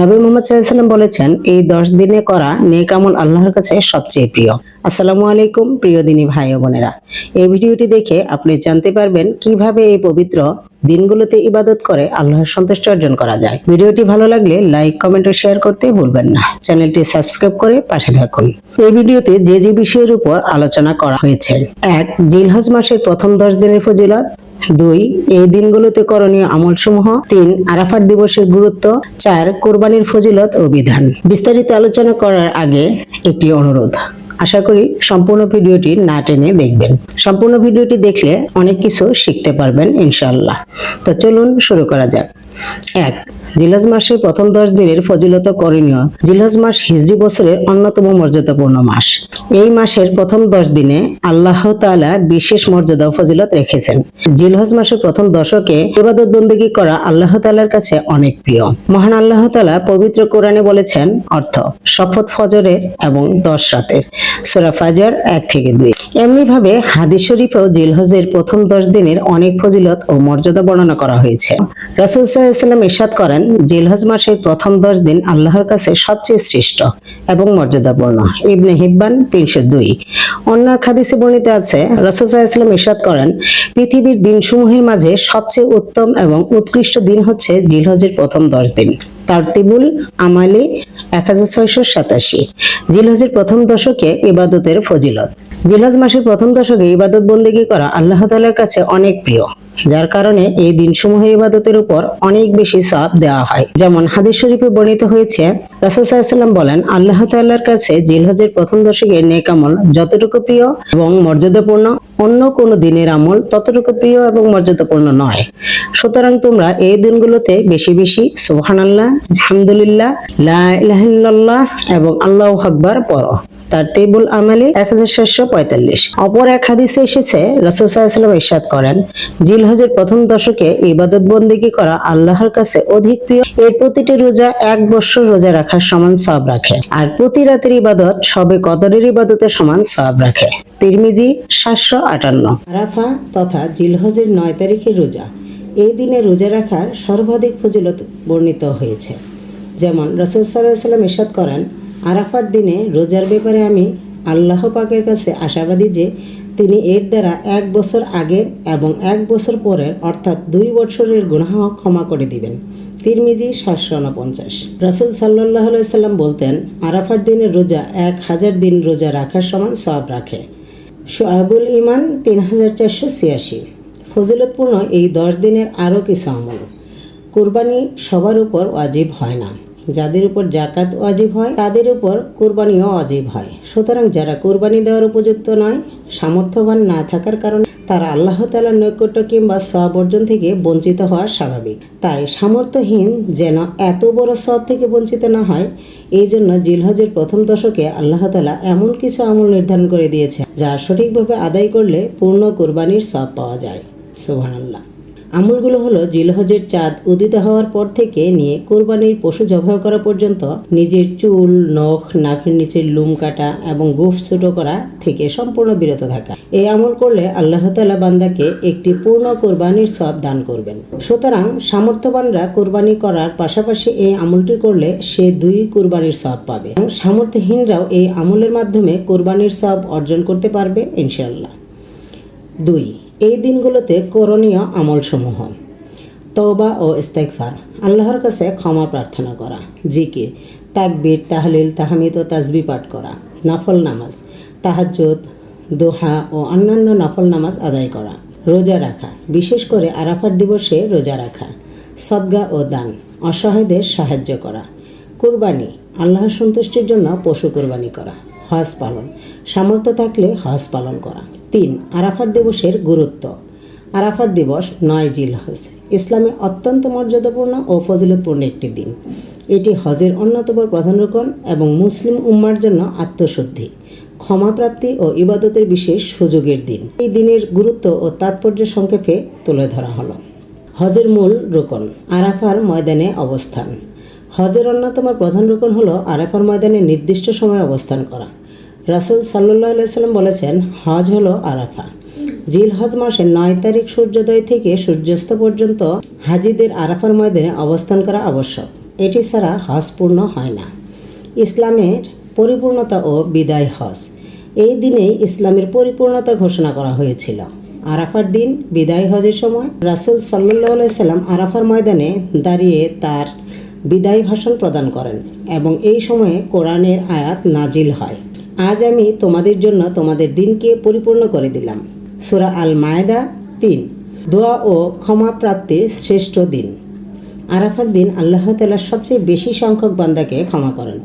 নবী মোহাম্মদ সাল্লাম বলেছেন, এই দশ দিনে করা নেক আমল আল্লাহর কাছে সবচেয়ে প্রিয়। আসসালামু আলাইকুম, প্রিয় দিনী ভাই ও বোনেরা। এই ভিডিওটি দেখে আপনি জানতে পারবেন কীভাবে এই পবিত্র দিনগুলোতে ইবাদত করে আল্লাহর সন্তুষ্টি অর্জন করা যায়। ভিডিওটি ভালো লাগলে লাইক, কমেন্ট ও শেয়ার করতে ভুলবেন না। চ্যানেলটি সাবস্ক্রাইব করে পাশে থাকুন। এই ভিডিওতে যে যে বিষয়ের উপর আলোচনা করা হয়েছে, এক, জিলহজ মাসের প্রথম দশ দিনের ফজিলত দুই, এই দিনগুলোতে করণীয় আমল সমূহ তিন আরাফার দিবসের গুরুত্ব। চার, কোরবানির ফজিলত ও বিধান। বিস্তারিত আলোচনা করার আগে একটি অনুরোধ। আশা করি সম্পূর্ণ ভিডিওটি না টেনে দেখবেন। সম্পূর্ণ ভিডিওটি দেখলে অনেক কিছু শিখতে পারবেন ইনশাল্লাহ তো চলুন শুরু করা যাক। এক, জিলহজ মাসের প্রথম দশ দিনের ফজিলত করণীয়। জিলহজ মাস হিজরি বছরের অন্যতম মর্যাদাপূর্ণ মাস। এই মাসের প্রথম দশ দিনে আল্লাহ তাআলা বিশেষ মর্যাদা ফজিলত রেখেছেন। জিলহজ মাসের প্রথম দশকে ইবাদত বন্দেগী করা আল্লাহ তাআলার কাছে অনেক প্রিয়। মহান আল্লাহ তাআলা পবিত্র কোরআনে বলেছেন অর্থ, শপথ ফজরের এবং দশ রাতের। সূরা ফাজর এক থেকে দুই। এমনি ভাবে হাদিস শরীফেও জিলহজের প্রথম দশ দিনের অনেক ফজিলত ও মর্যাদা বর্ণনা করা হয়েছে। রাসূল সাল্লাল্লাহু ইরশাদ করেন, জিলহজ মাসের প্রথম দশ দিন আল্লাহর কাছে সবচেয়ে শ্রেষ্ঠ এবং মর্যাদাপূর্ণ। ইবনে হিব্বান তিনশো দুই। অন্য হাদিসে বর্ণিত আছে, রাসূল সাল্লাল্লাহু ইরশাদ করেন, পৃথিবীর দিনসমূহের মাঝে সবচেয়ে উত্তম এবং উৎকৃষ্ট দিন হচ্ছে জিলহজের প্রথম দশ দিন। তার তারতিবুল আমালি এক হাজার ছয়শো সাতাশি। জিলহজের প্রথম দশকে ইবাদতের ফজিলত। জিলহজ মাসের প্রথম দশকে ইবাদত বন্দেগী করা আল্লাহ তালার কাছে অনেক প্রিয়। যার কারণে এই দিনসমূহের ইবাদতের উপর অনেক বেশি সব দেওয়া হয়। যেমন হাদিস শরীফে বর্ণিত হয়েছে, রাসূল সাল্লাল্লাহু বলেন, আল্লাহ তাআলার কাছে জিলহজের প্রথম দশকে নেক আমল যতটুকু প্রিয় এবং মর্যাদাপূর্ণ, অন্য কোন দিনের আমল ততটুকু প্রিয় এবং মর্যাদাপূর্ণ নয়। সুতরাং তোমরা এই দিনগুলোতে বেশি বেশি সুবহানাল্লাহ, আলহামদুলিল্লাহ, লা ইলাহা ইল্লাল্লাহ এবং আল্লাহু আকবার পড়ো। তার টেবুল আমালি এক হাজার সাতশো পঁয়তাল্লিশ। অপর এক হাদিসে এসেছে, রসুল সাল্লাম ইরশাদ করেন, জিলহজের প্রথম দশকে ইবাদত বন্দিগি করা আল্লাহর কাছে অধিক প্রিয়। এর প্রতিটি রোজা এক বছর রোজা রাখার সমান সব রাখে। আর প্রতি রাতের ইবাদত সবে কদরের ইবাদতের সমান সব রাখে। তিরমিজি সাতশো আটান্ন। আরাফা তথা জিলহজের নয় তারিখের রোজা, এই দিনে রোজা রাখার সর্বাধিক ফজিলত বর্ণিত হয়েছে। যেমন রসুল সাল্লাহ সাল্লাম ইরশাদ করেন আরাফার দিনে রোজার ব্যাপারে আমি আল্লাহ পাকের কাছে আশাবাদী যে তিনি এর দ্বারা এক বছর আগের এবং এক বছর পরের, অর্থাৎ দুই বছরের গুনাহ ক্ষমা করে দিবেন। তিরমিজি সাতশো উনপঞ্চাশ। রাসুল সাল্লাহ সাল্লাম বলতেন আরাফার দিনের রোজা এক হাজার দিন রোজা রাখার সমান সব রাখে। সোহাবুল ইমান তিন হাজার চারশো ছিয়াশি। ফজিলতপূর্ণ এই দশ দিনের আরও কিছু আমল। কোরবানি সবার উপর ওয়াজিব হয় না। যাদের উপর জাকাত ওয়াজিব হয়, তাদের উপর কোরবানিও অজীব হয়। সুতরাং যারা কোরবানি দেওয়ার উপযুক্ত নয়, সামর্থ্যবান না থাকার কারণে তারা আল্লাহ তালার নৈকট্য কিংবা সব অর্জন থেকে বঞ্চিত হওয়া স্বাভাবিক। তাই সামর্থ্যহীন যেন এত বড় সব থেকে বঞ্চিত না হয়, এই জন্য জিলহজের প্রথম দশকে আল্লাহ তালা এমন কিছু আমল নির্ধারণ করে দিয়েছে যা সঠিকভাবে আদায় করলে পূর্ণ কোরবানির সব পাওয়া যায়। সুবহানাল্লাহ। আমলগুলো হলো জিলহজের চাঁদ উদিত হওয়ার পর থেকে নিয়ে কোরবানির পশু জবাই করা পর্যন্ত নিজের চুল, নখ নাভির নিচের লুম কাটা এবং গোফ ছোট করা থেকে সম্পূর্ণ বিরত থাকা। এই আমল করলে আল্লাহ তালা বান্দাকে একটি পূর্ণ কোরবানির সব দান করবেন। সুতরাং সামর্থ্যবানরা কোরবানি করার পাশাপাশি এই আমলটি করলে সে দুই কোরবানির সব পাবে। এবং সামর্থ্যহীনরাও এই আমলের মাধ্যমে কোরবানির সব অর্জন করতে পারবে ইনশাল্লাহ দুই এই দিনগুলোতে করণীয় আমলসমূহ। তওবা ও ইস্তেকফার আল্লাহর কাছে ক্ষমা প্রার্থনা করা, জিকির, তাকবির, তাহলিল, তাহমিদ ও তাজবি পাঠ করা, নফল নামাজ, তাহাজ্জুদ, দোহা ও অন্যান্য নফল নামাজ আদায় করা, রোজা রাখা, বিশেষ করে আরাফার দিবসে রোজা রাখা, সদ্গা ও দান, অসহায়দের সাহায্য করা, কুরবানি, আল্লাহর সন্তুষ্টির জন্য পশু কুরবানি করা। হজ পালন। সামর্থ্য থাকলে হজ পালন করা। তিন, আরাফাত দিবসের গুরুত্ব। আরাফাত দিবস নয় জিল হজ। ইসলামে অত্যন্ত মর্যাদাপূর্ণ ও ফজিলতপূর্ণ একটি দিন। এটি হজের অন্যতম প্রধান রোকন এবং মুসলিম উম্মার জন্য আত্মশুদ্ধি, ক্ষমাপ্রাপ্তি ও ইবাদতের বিশেষ সুযোগের দিন। এই দিনের গুরুত্ব ও তাৎপর্য সংক্ষেপে তুলে ধরা হলো। হজের মূল রোকন, আরাফার ময়দানে অবস্থান। হজের অন্যতম প্রধান রোকন হলো আরাফার ময়দানে নির্দিষ্ট সময় অবস্থান করা। রাসুল সাল্লাহ সাল্লাম বলেছেন, হজ হলো আরাফা। জিল হজ মাসের নয় তারিখ সূর্যোদয় থেকে সূর্যাস্ত পর্যন্ত হাজিদের আরাফার ময়দানে অবস্থান করা আবশ্যক। এটি ছাড়া হজ পূর্ণ হয় না। ইসলামের পরিপূর্ণতা ও বিদায় হজ। এই দিনেই ইসলামের পরিপূর্ণতা ঘোষণা করা হয়েছিল। আরাফার দিন বিদায় হজের সময় রাসুল সাল্লাহ সাল্লাম আরাফার ময়দানে দাঁড়িয়ে তার বিদায় ভাষণ প্রদান করেন এবং এই সময়ে কোরআনের আয়াত নাজিল হয়। আজ আমি তোমাদের জন্য তোমাদের দিনকে পরিপূর্ণ করে দিলাম। সুরা আল মায়দা তিন, দোয়া ও ক্ষমা প্রাপ্তির শ্রেষ্ঠ দিন। আরাফার দিন আল্লাহ তালা সবচেয়ে বেশি সংখ্যক বান্দাকে ক্ষমা করেন।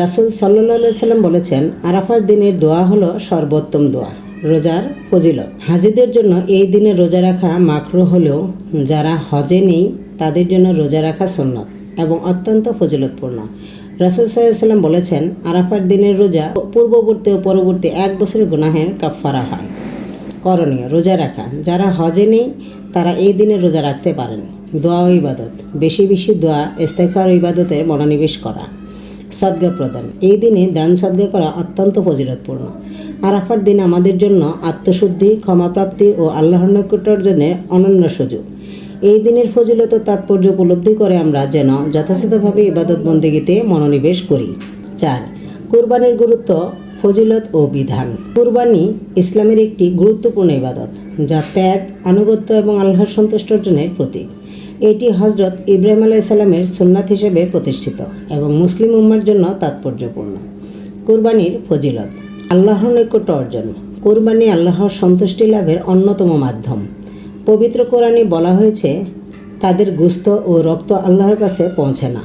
রাসুল সাল্লাহ সাল্লাম বলেছেন, আরাফার দিনের দোয়া হলো সর্বোত্তম দোয়া, রোজার ফজিলত। হাজিদের জন্য এই দিনে রোজা রাখা মাকরু হলেও যারা হজে নেই, তাদের জন্য রোজা রাখা সুন্নত। এবং অত্যন্ত ফজিলতপূর্ণ। রাসুল সাল্লাম বলেছেন আরাফার দিনের রোজা পূর্ববর্তী ও পরবর্তী এক বছরের গুনাহের কাফারা হয়। করণীয়, রোজা রাখা। যারা হজে নেই, তারা এই দিনে রোজা রাখতে পারেন। দোয়া ও ইবাদত। বেশি বেশি দোয়া ইস্তেফার ইবাদতের মনোনিবেশ করা। সদ্গা প্রদান। এই দিনে দান সদ্গা করা অত্যন্ত ফজিলতপূর্ণ। আরাফার দিন আমাদের জন্য আত্মশুদ্ধি, ক্ষমাপ্রাপ্তি ও আল্লাহর নৈকট্য অর্জনের অনন্য সুযোগ। এই দিনের ফজিলত তাৎপর্য উপলব্ধি করে আমরা যেন যথাযথভাবে ইবাদত বন্দিগিতে মনোনিবেশ করি। চার, কোরবানির গুরুত্ব, ফজিলত ও বিধান। কুরবানি ইসলামের একটি গুরুত্বপূর্ণ ইবাদত, যা ত্যাগ, আনুগত্য এবং আল্লাহর সন্তুষ্ট অর্জনের প্রতীক। এটি হজরত ইব্রাহিম আলাইসাল্লামের সুন্নাত হিসেবে প্রতিষ্ঠিত এবং মুসলিম উম্মার জন্য তাৎপর্যপূর্ণ। কুরবানির ফজিলত, আল্লাহর নৈকট্য অর্জন। কুরবানি আল্লাহর সন্তুষ্টি লাভের অন্যতম মাধ্যম। পবিত্র কোরআনে বলা হয়েছে, তাদের গুস্ত ও রক্ত আল্লাহর কাছে পৌঁছে না,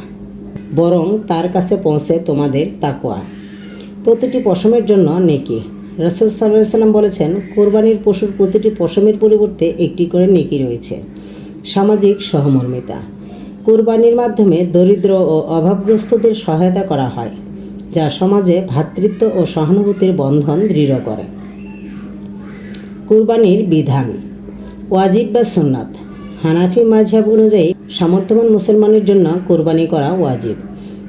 বরং তার কাছে পৌঁছে তোমাদের তাকোয়া প্রতিটি পশমের জন্য নেকি। রাসুল সাল্লাহ সাল্লাম বলেছেন, কোরবানির পশুর প্রতিটি পশমের পরিবর্তে একটি করে নেকি রয়েছে, সামাজিক সহমর্মিতা। কোরবানির মাধ্যমে দরিদ্র ও অভাবগ্রস্তদের সহায়তা করা হয়, যা সমাজে ভ্রাতৃত্ব ও সহানুভূতির বন্ধন দৃঢ় করে। কুরবানির বিধান। ওয়াজিব বা সুন্নাত। হানাফি মাঝহাব অনুযায়ী সামর্থ্যবান মুসলমানের জন্য কোরবানি করা ওয়াজিব।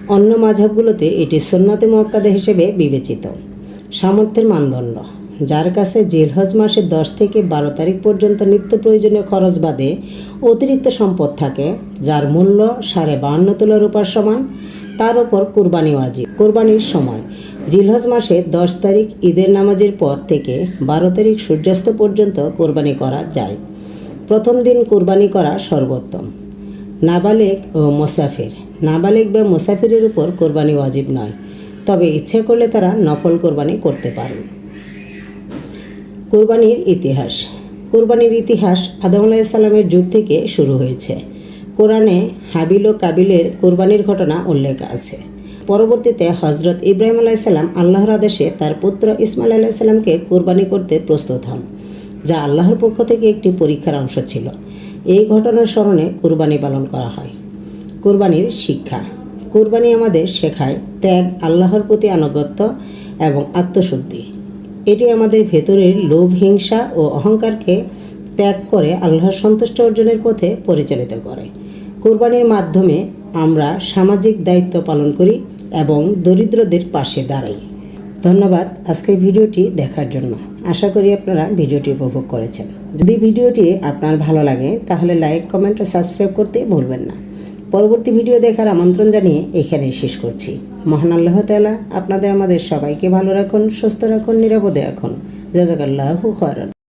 অন্য মাঝহাবগুলোতে এটি সুন্নাতে মোয়াক্কাদা হিসেবে বিবেচিত। সামর্থ্যের মানদণ্ড। যার কাছে জিলহজ মাসের দশ থেকে বারো তারিখ পর্যন্ত নিত্য প্রয়োজনীয় খরচ বাদে অতিরিক্ত সম্পদ থাকে, যার মূল্য সাড়ে বাহান্ন তোলা রূপার সমান। তার ওপর কুরবানি ওয়াজিব। কোরবানির সময়, জিলহজ মাসে দশ তারিখ ঈদের নামাজের পর থেকে বারো তারিখ সূর্যাস্ত পর্যন্ত কোরবানি করা যায়। প্রথম দিন কোরবানি করা সর্বোত্তম। নাবালেক ও মোসাফির। নাবালেক বা মোসাফিরের উপর কোরবানি ওয়াজিব নয়, তবে ইচ্ছে করলে তারা নফল কোরবানি করতে পারেন। কোরবানির ইতিহাস। কোরবানির ইতিহাস আদম আলাইসাল্লামের যুগ থেকে শুরু হয়েছে। কোরআনে হাবিল ও কাবিলের কোরবানির ঘটনা উল্লেখ আছে। পরবর্তীতে হজরত ইব্রাহিম আলাইসাল্লাম আল্লাহর আদেশে তার পুত্র ইসমাইল আলাইসাল্লামকে কোরবানি করতে প্রস্তুত হন। যা আল্লাহর পক্ষ থেকে একটি পরীক্ষার অংশ ছিল। এই ঘটনার স্মরণে কোরবানি পালন করা হয়। কোরবানির শিক্ষা। কোরবানি আমাদের শেখায় ত্যাগ, আল্লাহর প্রতি আনুগত্য এবং আত্মশুদ্ধি। এটি আমাদের ভেতরের লোভ, হিংসা ও অহংকারকে ত্যাগ করে আল্লাহর সন্তুষ্ট অর্জনের পথে পরিচালিত করে। কোরবানির মাধ্যমে আমরা সামাজিক দায়িত্ব পালন করি এবং দরিদ্রদের পাশে দাঁড়াই। ধন্যবাদ আজকের ভিডিওটি দেখার জন্য। আশা করি আপনারা ভিডিওটি উপভোগ করেছেন। যদি ভিডিওটি আপনার ভালো লাগে, তাহলে লাইক, কমেন্ট ও সাবস্ক্রাইব করতে ভুলবেন না। পরবর্তী ভিডিও দেখার আমন্ত্রণ জানিয়ে এখানেই শেষ করছি। মহান আল্লাহ তালা আপনাদের আমাদের সবাইকে ভালো রাখুন, সুস্থ রাখুন, নিরাপদে রাখুন। জাজাকাল্লাহু খয়রান।